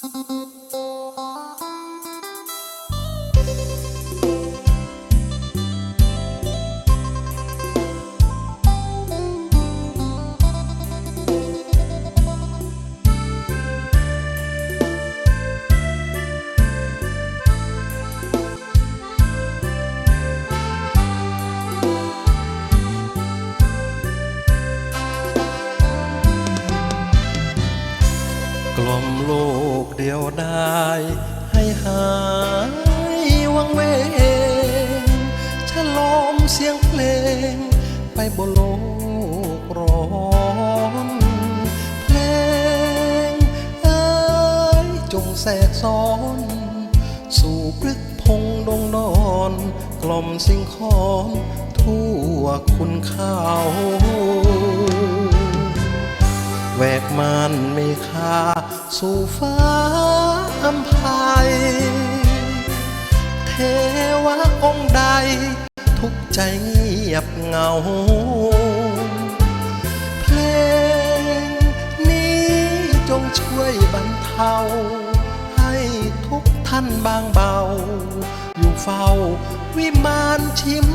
Dios. กล่อมโลกเดียวได้ ให้หายวังเวงฉลอมเสียงเพลง ไปบนโลกร้อนเพลงเอ้ยจงแทรกซ้อน สู่พฤกพงดงนอน กล่อมสิ่งขอนทั่วคุณข้า แวกมานไม่ค่าสู่ฟ้าอัมภัย เทวะองค์ใด ทุกใจเงียบเหงา เพลงนี้จงช่วยบรรเทา ให้ทุกท่านบางเบา อยู่เฝ้าวิมานชิม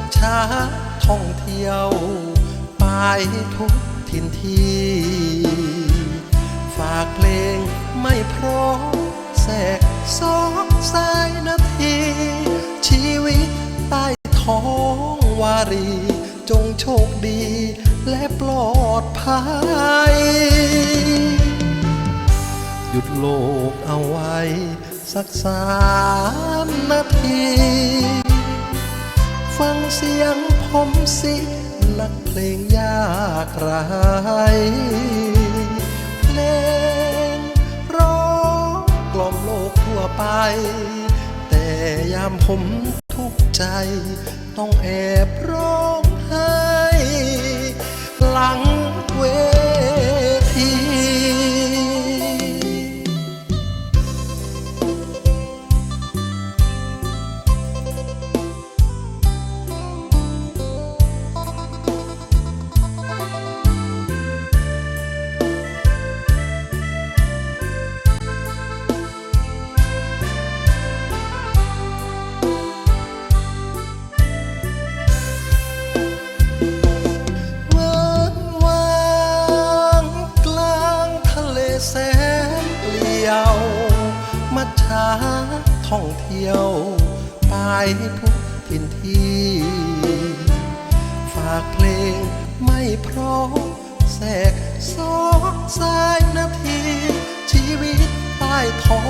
มาช้าท่องเที่ยว ไปทุกทินที่ ฝากเพลงไม่พราะแสกสองสายนาที ชีวิตใต้ท้องวารี จงโชคดีและปลอดภัย หยุดโลกเอาไว้ สักสามนาที ฟังเสียงผมสิ นักเพลงยากไรเพลงร้องกล่อมโลกทั่วไป แต่ยามผมทุกข์ใจ ต้องแอบร้องไห้หลัง ท่องเที่ยวไปทุกทินที่ ฝากเพลงไม่เพราะแสกสองสายนาที ชีวิตใต้ท้อ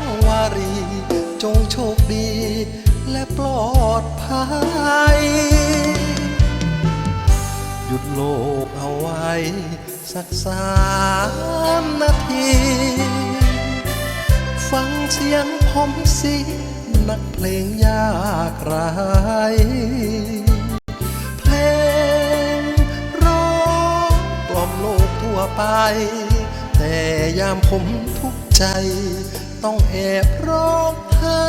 งวารี จงโชคดีและปลอดภัย หยุดโลกเอาไว้ สักสามนาที ฟังเสียงผมสินักเพลงยากไรเพลงร้องกล่อมโลกทั่วไป แต่ยามผมทุกใจ ต้องแอบร้องไห้